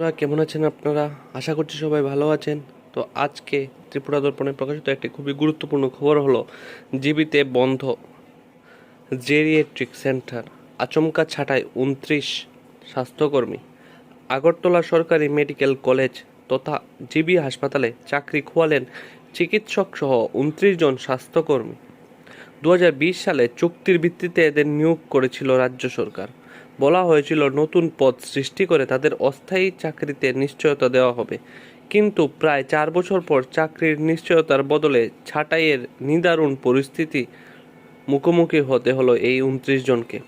আপনারা কেমন আছেন আপনারা? আশা করছি সবাই ভালো আছেন। তো আজকে ত্রিপুরা দর্পণে প্রকাশিত একটি খুবই গুরুত্বপূর্ণ খবর হলো, জিবিতে বন্ধ জেরিয়েট্রিক সেন্টার আচমকা ছাঁটাই উনত্রিশ স্বাস্থ্যকর্মী, আগরতলা সরকারি মেডিকেল কলেজ তথা জিবি হাসপাতালে চাকরি খোয়ালেন চিকিৎসক সহ উনত্রিশ জন স্বাস্থ্যকর্মী। দু হাজার বিশ সালে চুক্তির ভিত্তিতে এদের নিয়োগ করেছিল রাজ্য সরকার। বলা হয়েছিল নতুন পদ সৃষ্টি করে তাদের অস্থায়ী চাকরিতে নিশ্চয়তা দেওয়া হবে। কিন্তু প্রায় চার বছর পর চাকরির নিশ্চয়তার বদলে ছাঁটাইয়ের নিদারুণ পরিস্থিতি মুখোমুখি হতে হলো এই উনত্রিশ জনকে।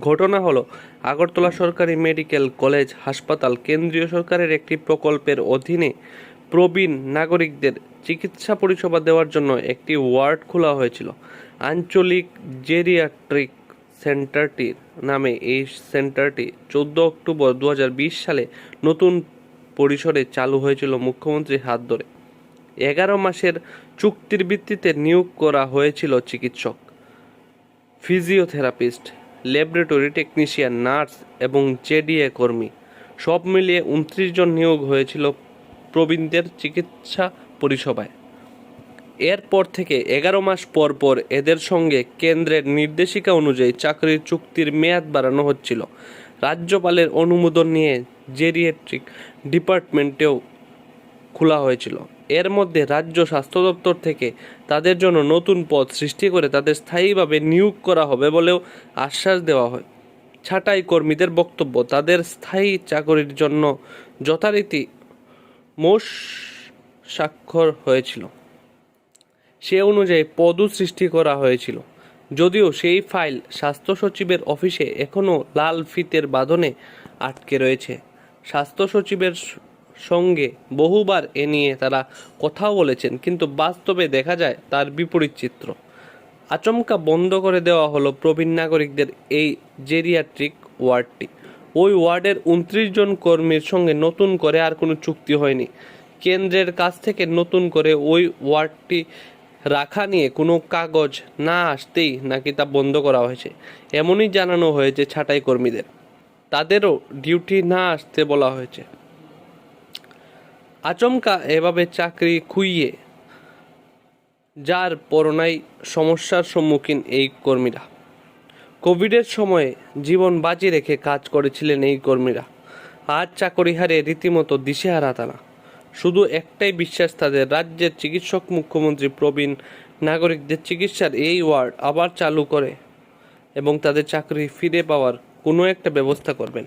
ঘটনা হলো, আগরতলা সরকারি মেডিকেল কলেজ হাসপাতাল কেন্দ্রীয় সরকারের একটি প্রকল্পের অধীনে প্রবীণ নাগরিকদের চিকিৎসা পরিষেবা দেওয়ার জন্য একটি ওয়ার্ড খোলা হয়েছিল। আঞ্চলিক জেরিয়াট্রিক সেন্টারটির নামে এই সেন্টারটি চোদ্দ অক্টোবর দু হাজার বিশ সালে নতুন পরিসরে চালু হয়েছিল মুখ্যমন্ত্রীর হাত ধরে। এগারো মাসের চুক্তির ভিত্তিতে নিয়োগ করা হয়েছিল চিকিৎসক, ফিজিওথেরাপিস্ট, ল্যাবরেটরি টেকনিশিয়ান, নার্স এবং জেডিএ কর্মী। সব মিলিয়ে উনত্রিশ জন নিয়োগ হয়েছিল প্রবীণদের চিকিৎসা পরিষেবায়। এরপর থেকে এগারো মাস পর পর এদের সঙ্গে কেন্দ্রের নির্দেশিকা অনুযায়ী চাকরির চুক্তির মেয়াদ বাড়ানো হচ্ছিল। রাজ্যপালের অনুমোদন নিয়ে জেরিয়েট্রিক ডিপার্টমেন্টেও খোলা হয়েছিল। এর মধ্যে রাজ্য স্বাস্থ্য দপ্তর থেকে তাদের জন্য নতুন পদ সৃষ্টি করে তাদের স্থায়ীভাবে নিয়োগ করা হবে বলেও আশ্বাস দেওয়া হয়। ছাঁটাই কর্মীদের বক্তব্য, তাদের স্থায়ী চাকরির জন্য যথারীতি মোষ স্বাক্ষর হয়েছিল। সে অনুযায়ী পদও সৃষ্টি করা হয়েছিল। যদিও সেই ফাইল স্বাস্থ্য সচিবের অফিসে এখনও লাল ফিতের বাঁধনে আটকে রয়েছে। স্বাস্থ্য সচিবের সঙ্গে বহুবার এ নিয়ে তারা কথাও বলেছেন, কিন্তু বাস্তবে দেখা যায় তার বিপরীত চিত্র। আচমকা বন্ধ করে দেওয়া হলো প্রবীণ নাগরিকদের এই জেরিয়াট্রিক ওয়ার্ডটি। ওই ওয়ার্ডের উনত্রিশ জন কর্মীর সঙ্গে নতুন করে আর কোনো চুক্তি হয়নি। কেন্দ্রের কাছ থেকে নতুন করে ওই ওয়ার্ডটি রাখা নিয়ে কোনো কাগজ না আসতেই নাকি তা বন্ধ করা হয়েছে। এমনই জানানো হয়েছে ছাঁটাই কর্মীদের। তাদেরও ডিউটি না আসতে বলা হয়েছে। আচমকা এভাবে চাকরি খুইয়ে যার পরনাই সমস্যার সম্মুখীন এই কর্মীরা। কোভিডের সময়ে জীবন বাজি রেখে কাজ করেছিলেন এই কর্মীরা। আজ চাকরি হারে রীতিমতো দিশেহারা তারা। শুধু একটাই বিশ্বাস তাদের, রাজ্যের চিকিৎসক মুখ্যমন্ত্রী প্রবীণ নাগরিকদের চিকিৎসার এই ওয়ার্ড আবার চালু করে এবং তাদের চাকরি ফিরে পাওয়ার কোনো একটা ব্যবস্থা করবেন।